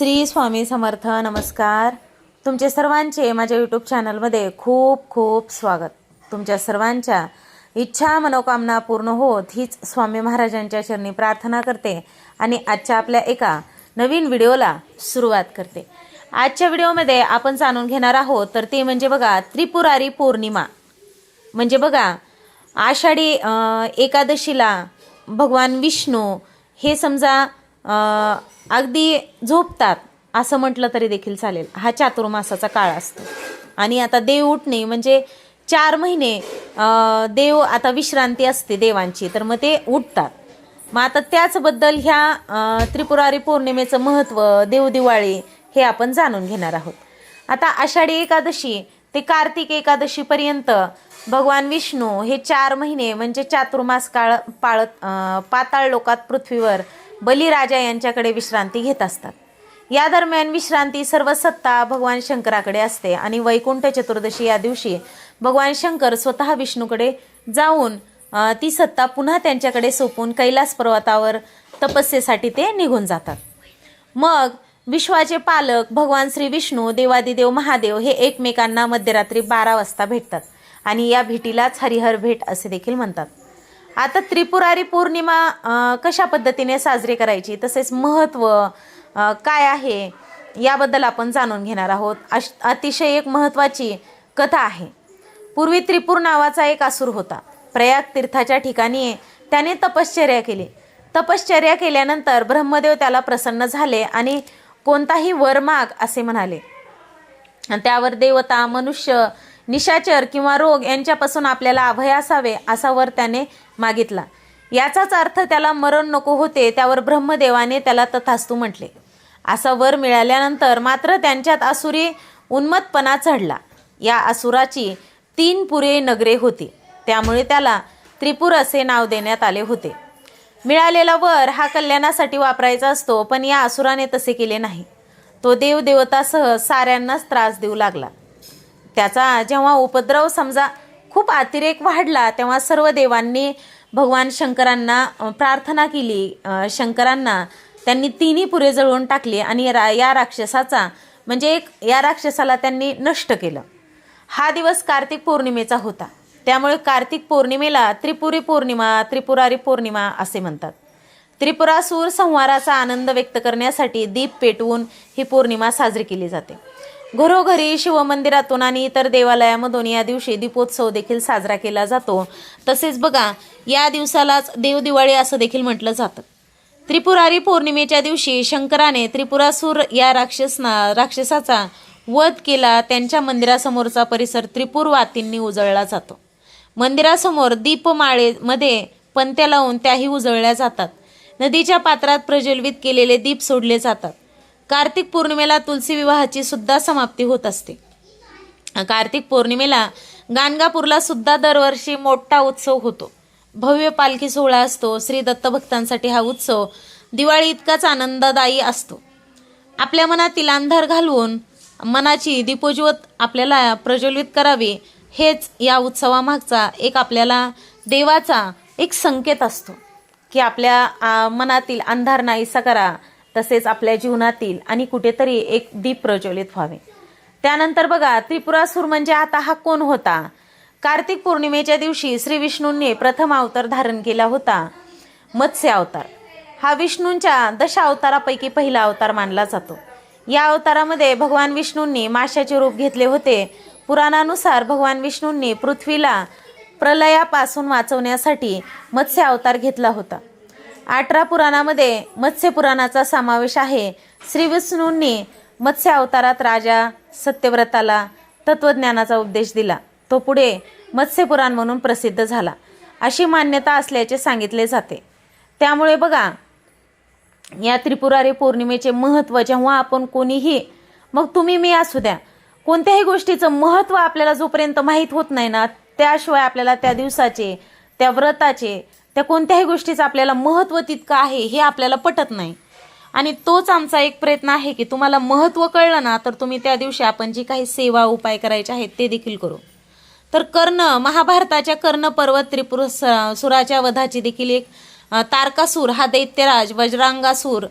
श्री स्वामी समर्थ नमस्कार. तुमचे सर्वांचे माझ्या यूट्यूब चॅनलमध्ये खूप खूप स्वागत. तुमच्या सर्वांच्या इच्छा मनोकामना पूर्ण होत हीच स्वामी महाराजांच्या चरणी प्रार्थना करते आणि आजच्या आपल्या एका नवीन व्हिडिओला सुरुवात करते. आजच्या व्हिडिओमध्ये आपण जाणून घेणार आहोत तर ते म्हणजे बघा त्रिपुरारी पौर्णिमा. म्हणजे बघा आषाढी एकादशीला भगवान विष्णू हे समजा अगदी झोपतात असं म्हटलं तरी देखील चालेल. हा चातुर्मासाचा काळ असतो. आणि आता देव उठणे म्हणजे चार महिने देव आता विश्रांती असते देवांची तर मग ते उठतात. मग आता त्याचबद्दल ह्या त्रिपुरारी पौर्णिमेचं महत्त्व देवदिवाळी हे आपण जाणून घेणार आहोत. आता आषाढी एकादशी ते कार्तिक एकादशीपर्यंत भगवान विष्णू हे चार महिने म्हणजे चातुर्मास काळ पाळत पाताळ लोकात पृथ्वीवर बलिराजा यांच्याकडे विश्रांती घेत असतात. या दरम्यान विश्रांती सर्व सत्ता भगवान शंकराकडे असते आणि वैकुंठ चतुर्दशी या दिवशी भगवान शंकर स्वतः विष्णूकडे जाऊन ती सत्ता पुन्हा त्यांच्याकडे सोपून कैलास पर्वतावर तपस्येसाठी ते निघून जातात. मग विश्वाचे पालक भगवान श्री विष्णू देवादिदेव महादेव हे एकमेकांना मध्यरात्री बारा वाजता भेटतात आणि या भेटीलाच हरिहर भेट असे देखील म्हणतात. आता त्रिपुरारी पौर्णिमा कशा पद्धतीने साजरी करायची? तसेच महत्त्व काय आहे? याबद्दल आपण जाणून घेणार आहोत. अश अतिशय एक महत्त्वाची कथा आहे. पूर्वी त्रिपूर नावाचा एक असूर होता. प्रयाग तीर्थाच्या ठिकाणी त्याने तपश्चर्या केली. तपश्चर्या केल्यानंतर ब्रह्मदेव त्याला प्रसन्न झाले आणि कोणताही वर माग असे म्हणाले. आणि त्यावर देवता मनुष्य निशाचर किंवा रोग यांच्यापासून आपल्याला अभय असावे असा वर त्याने मागितला. याचाच अर्थ त्याला मरण नको होते त्यावर ब्रह्मदेवाने त्याला तथास्तू म्हटले. असा वर मिळाल्यानंतर मात्र त्यांच्यात आसुरी उन्मत्तपणा चढला. या असुराची तीन पुरे नगरे होती. त्यामुळे त्याला त्रिपुर असे नाव देण्यात आले होते. मिळालेला वर हा कल्याणासाठी वापरायचा असतो पण या असुराने तसे केले नाही. तो देवदेवतासह साऱ्यांनाच त्रास देऊ लागला. त्याचा जेव्हा उपद्रव समजा खूप अतिरेक वाढला तेव्हा सर्व देवांनी भगवान शंकरांना प्रार्थना केली. शंकरांना त्यांनी तिन्ही पुरे जळवून टाकली आणि रा या राक्षसाचा म्हणजे एक या राक्षसाला त्यांनी नष्ट केलं. हा दिवस कार्तिक पौर्णिमेचा होता. त्यामुळे कार्तिक पौर्णिमेला त्रिपुरी पौर्णिमा त्रिपुरारी पौर्णिमा असे म्हणतात. त्रिपुरासूर संहाराचा आनंद व्यक्त करण्यासाठी दीप पेटवून ही पौर्णिमा साजरी केली जाते. घरोघरी शिवमंदिरातून आणि इतर देवालयामधून या दिवशी दीपोत्सव देखील साजरा केला जातो. तसेच बघा या दिवसालाच देवदिवाळी असं देखील म्हटलं जातं. त्रिपुरारी पौर्णिमेच्या दिवशी शंकराने त्रिपुरासूर या राक्षसना राक्षसाचा वध केला. त्यांच्या मंदिरासमोरचा परिसर त्रिपुरवातींनी उजळला जातो. मंदिरासमोर दीपमाळेमध्ये पंत्या लावून त्याही उजळल्या जातात. नदीच्या पात्रात प्रज्वलित केलेले दीप सोडले जातात. कार्तिक पौर्णिमेला तुलसी विवाहाची सुद्धा समाप्ती होत असते. कार्तिक पौर्णिमेला गाणगापूरला सुद्धा दरवर्षी मोठा उत्सव होतो. भव्य पालखी सोहळा असतो. श्री दत्तभक्तांसाठी हा उत्सव दिवाळी इतकाच आनंददायी असतो. आपल्या मनातील अंधार घालवून मनाची दीपोज्योत आपल्याला प्रज्वलित करावी हेच या उत्सवामागचा एक आपल्याला देवाचा एक संकेत असतो. की आपल्या आ, मनातील अंधार नाहीसा करा तसेच आपल्या जीवनातील आणि कुठेतरी एक दीप प्रज्वलित व्हावे. त्यानंतर बघा त्रिपुरासूर म्हणजे आता हा कोण होता? कार्तिक पौर्णिमेच्या दिवशी श्री विष्णूंनी प्रथम अवतार धारण केला होता मत्स्य अवतार. हा विष्णूंच्या दशा अवतारापैकी पहिला अवतार मानला जातो. या अवतारामध्ये भगवान विष्णूंनी माशाचे रूप घेतले होते. पुराणानुसार भगवान विष्णूंनी पृथ्वीला प्रलयापासून वाचवण्यासाठी मत्स्य अवतार घेतला होता. अठरा पुराणामध्ये मत्स्य पुराणाचा समावेश आहे. श्री विष्णूंनी मत्स्य अवतारात राजा सत्यव्रताला तत्वज्ञानाचा उपदेश दिला. तो पुढे मत्स्यपुराण म्हणून प्रसिद्ध झाला. अशी मान्यता असल्याचे सांगितले जाते. त्यामुळे बघा या त्रिपुरारी पौर्णिमेचे महत्त्व जेव्हा आपण कोणीही मग तुम्ही मी असू द्या. कोणत्याही गोष्टीचं महत्त्व आपल्याला जोपर्यंत माहीत होत नाही ना त्याशिवाय आपल्याला त्या दिवसाचे त्या व्रताचे त्या कोणत्याही गोष्टीचं आपल्याला महत्त्व तितकं आहे हे आपल्याला पटत नाही. आणि तोच आमचा एक प्रयत्न आहे की तुम्हाला महत्त्व कळलं ना तर तुम्ही त्या दिवशी आपण जी काही सेवा उपाय करायचे आहेत ते देखील करू. तर कर्ण महाभारताच्या कर्ण पर्वत त्रिपुर सुराच्या वधाची देखील एक तारकासूर हा दैत्यराज वज्रांगासूर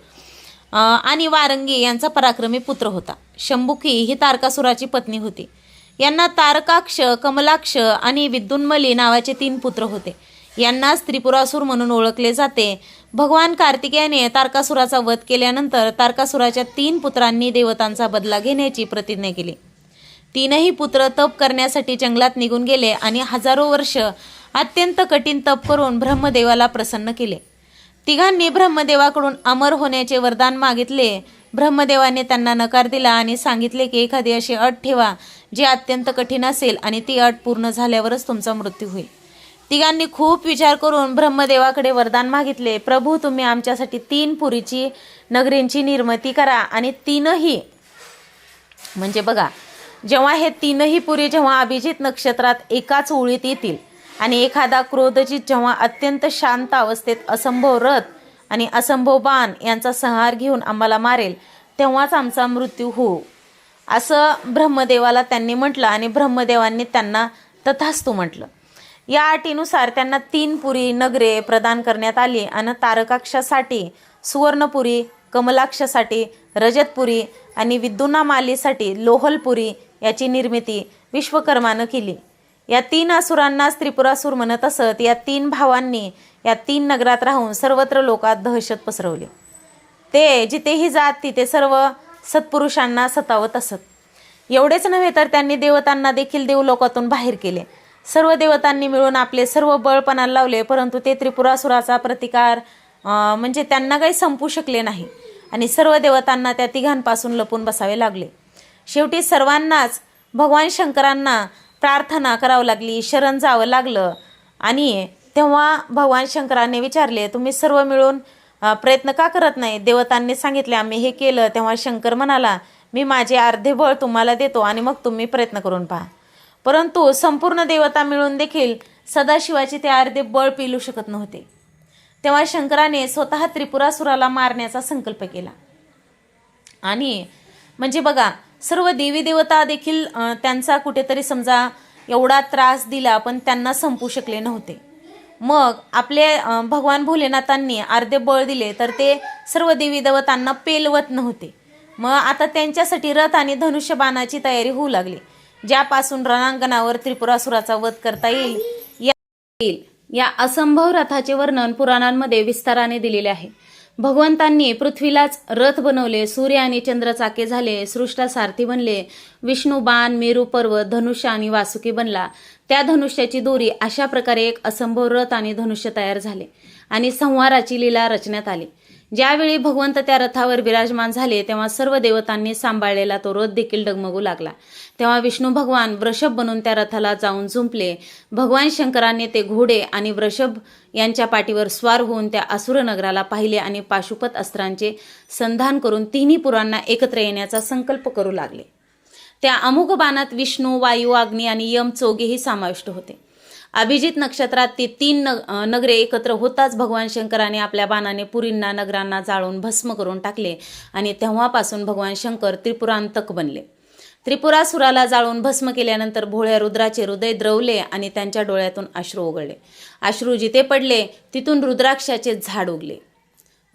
आणि वारंगी यांचा पराक्रमी पुत्र होता. शंभुकी ही तारकासुराची पत्नी होती. यांना तारकाक्ष कमलाक्ष आणि विद्युन्मली नावाचे तीन पुत्र होते. यांनाच त्रिपुरासूर म्हणून ओळखले जाते. भगवान कार्तिकेयाने तारकासुराचा वध केल्यानंतर तारकासुराच्या तीन पुत्रांनी देवतांचा बदला घेण्याची प्रतिज्ञा केली. तीनही पुत्र तप करण्यासाठी जंगलात निघून गेले आणि हजारो वर्ष अत्यंत कठीण तप करून ब्रह्मदेवाला प्रसन्न केले. तिघांनी ब्रह्मदेवाकडून अमर होण्याचे वरदान मागितले. ब्रह्मदेवाने त्यांना नकार दिला आणि सांगितले की एखादी अशी अट ठेवा जी अत्यंत कठीण असेल आणि ती अट पूर्ण झाल्यावरच तुमचा मृत्यू होईल. तिघांनी खूप विचार करून ब्रह्मदेवाकडे वरदान मागितले. प्रभू तुम्ही आमच्यासाठी तीन पुरीची नगरींची निर्मिती करा आणि तीनही म्हणजे बघा जेव्हा हे तीनही पुरी जेव्हा अभिजित नक्षत्रात एकाच ओळीत येतील आणि एखादा क्रोधजित जेव्हा अत्यंत शांत अवस्थेत असंभव रथ आणि असंभव बाण यांचा संहार घेऊन आम्हाला मारेल तेव्हाच आमचा मृत्यू होऊ. असं ब्रह्मदेवाला त्यांनी म्हटलं आणि ब्रह्मदेवांनी त्यांना तथास्तू म्हटलं. या अटीनुसार त्यांना तीन पुरी नगरे प्रदान करण्यात आली आणि तारकाक्षासाठी सुवर्णपुरी कमलाक्षासाठी रजतपुरी आणि विद्युनामालीसाठी लोहलपुरी याची निर्मिती विश्वकर्मानं केली. या तीन असुरांनाच त्रिपुरासूर म्हणत असत या तीन भावांनी या तीन नगरात राहून सर्वत्र लोकात दहशत पसरवली. ते जिथेही जात तिथे सर्व सत्पुरुषांना सतावत असत. एवढेच नव्हे तर त्यांनी देवतांना देखील देवलोकातून बाहेर केले. सर्व देवतांनी मिळून आपले सर्व बळपणा लावले परंतु ते त्रिपुरासुराचा प्रतिकार म्हणजे त्यांना काही संपू शकले नाही. आणि सर्व देवतांना त्या तिघांपासून लपून बसावे लागले. शेवटी सर्वांनाच भगवान शंकरांना प्रार्थना करावं लागली शरण जावं लागलं. आणि तेव्हा भगवान शंकराने विचारले तुम्ही सर्व मिळून प्रयत्न का करत नाही? देवतांनी सांगितले आम्ही हे केलं. तेव्हा शंकर म्हणाला मी माझे अर्धे बळ तुम्हाला देतो आणि मग तुम्ही प्रयत्न करून पहा. परंतु संपूर्ण देवता मिळून देखील सदाशिवाचे ते अर्धे बळ पेलू शकत नव्हते. तेव्हा शंकराने स्वतः त्रिपुरासुराला मारण्याचा संकल्प केला. आणि म्हणजे बघा सर्व देवी देवता देखील त्यांचा कुठेतरी समजा एवढा त्रास दिला पण त्यांना संपू शकले नव्हते. मग आपले भगवान भोलेनाथांनी अर्धे बळ दिले तर ते सर्व देवी देवतांना पेलवत नव्हते. मग आता त्यांच्यासाठी रथ आणि धनुष्यबाणाची तयारी होऊ लागली. ज्यापासून रणांगणावर त्रिपुरासुराचा वध करता येईल या येईल. या असंभव रथाचे वर्णन पुराणांमध्ये विस्ताराने दिलेले आहे. भगवंतांनी पृथ्वीलाच रथ बनवले सूर्य आणि चंद्र चाके झाले सृष्टा सारथी बनले विष्णू बाण मेरू पर्वत धनुष्य आणि वासुकी बनला. त्या धनुष्याची दोरी अशा प्रकारे एक असंभव रथ आणि धनुष्य तयार झाले आणि संहाराची लीला रचण्यात आली. ज्यावेळी भगवंत त्या रथावर विराजमान झाले तेव्हा सर्व देवतांनी सांभाळलेला तो रथ देखील डगमगू लागला. तेव्हा विष्णू भगवान वृषभ बनून त्या रथाला जाऊन जुंपले भगवान शंकराने ते घोडे आणि वृषभ यांच्या पाठीवर स्वार होऊन त्या असुर नगराला पाहिले आणि पाशुपत अस्त्रांचे संधान करून तिन्ही पुरांना एकत्र येण्याचा संकल्प करू लागले. त्या अमुक बाणात विष्णू वायू अग्नी आणि यम चोगेही समाविष्ट होते. अभिजित नक्षत्रात ती तीन नग नगरे एकत्र होताच भगवान शंकराने आपल्या बाणाने पुरींना नगरांना जाळून भस्म करून टाकले आणि तेव्हापासून भगवान शंकर त्रिपुरांतक बनले. त्रिपुरासुराला जाळून भस्म केल्यानंतर भोळ्या रुद्राचे हृदय द्रवले आणि त्यांच्या डोळ्यातून अश्रू ओघळले. अश्रू जिथे पडले तिथून रुद्राक्षाचे झाड उगले.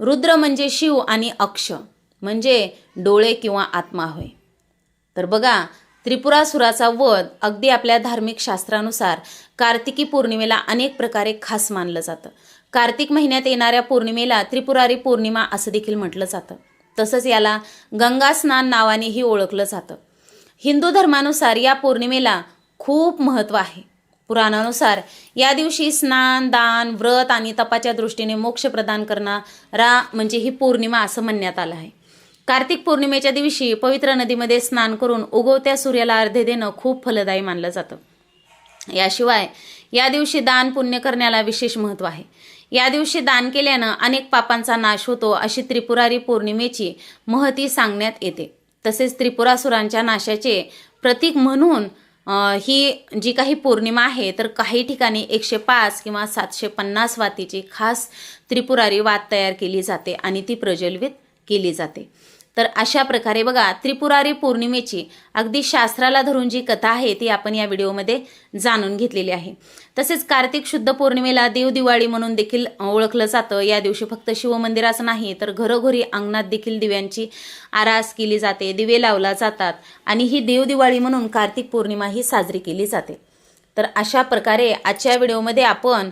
रुद्र म्हणजे शिव आणि अक्ष म्हणजे डोळे किंवा आत्मा होय. तर बघा त्रिपुरासुराचा वध अगदी आपल्या धार्मिक शास्त्रानुसार कार्तिकी पौर्णिमेला अनेक प्रकारे खास मानलं जातं. कार्तिक महिन्यात येणाऱ्या पौर्णिमेला त्रिपुरारी पौर्णिमा असं देखील म्हटलं जातं. तसंच याला गंगास्नान नावानेही ओळखलं जातं. हिंदू धर्मानुसार या पौर्णिमेला खूप महत्त्व आहे. पुराणानुसार या दिवशी स्नान दान व्रत आणि तपाच्या दृष्टीने मोक्ष प्रदान करणारा म्हणजे ही पौर्णिमा असं म्हणण्यात आलं आहे. कार्तिक पौर्णिमेच्या दिवशी पवित्र नदीमध्ये स्नान करून उगवत्या सूर्याला अर्धे देणं खूप फलदायी मानलं जातं. याशिवाय या दिवशी दान पुण्य करण्याला विशेष महत्त्व आहे. या दिवशी दान केल्यानं अनेक पापांचा नाश होतो अशी त्रिपुरारी पौर्णिमेची महती सांगण्यात येते. तसेच त्रिपुरासुरांच्या नाशाचे प्रतीक म्हणून ही जी काही पौर्णिमा आहे तर काही ठिकाणी एकशे पाच किंवा सातशे पन्नास वातीची खास त्रिपुरारी वात तयार केली जाते आणि ती प्रज्वलित केली जाते. तर अशा प्रकारे बघा त्रिपुरारी पौर्णिमेची अगदी शास्त्राला धरून जी कथा आहे ती आपण या व्हिडिओमध्ये जाणून घेतलेली आहे. तसेच कार्तिक शुद्ध पौर्णिमेला देवदिवाळी म्हणून देखील ओळखलं जातं. या दिवशी फक्त शिवमंदिराच नाही तर घरोघरी अंगणात देखील दिव्यांची आरास केली जाते दिवे लावला जातात आणि ही देवदिवाळी म्हणून कार्तिक पौर्णिमा ही साजरी केली जाते. तर अशा प्रकारे आजच्या व्हिडिओमध्ये आपण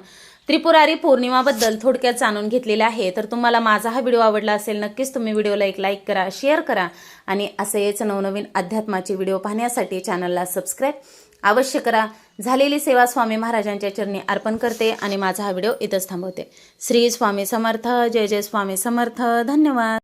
त्रिपुरारी पौर्णिमाबद्दल थोडक्यात जाणून घेतलेले आहे. तर तुम्हाला माझा हा व्हिडिओ आवडला असेल नक्कीच तुम्ही व्हिडिओला एक लाईक करा शेअर करा आणि असेच नवनवीन अध्यात्माचे व्हिडिओ पाहण्यासाठी चॅनलला सबस्क्राईब अवश्य करा. झालेली सेवा स्वामी महाराजांच्या चरणी अर्पण करते आणि माझा हा व्हिडिओ इथंच थांबवते. श्री स्वामी समर्थ जय जय स्वामी समर्थ धन्यवाद.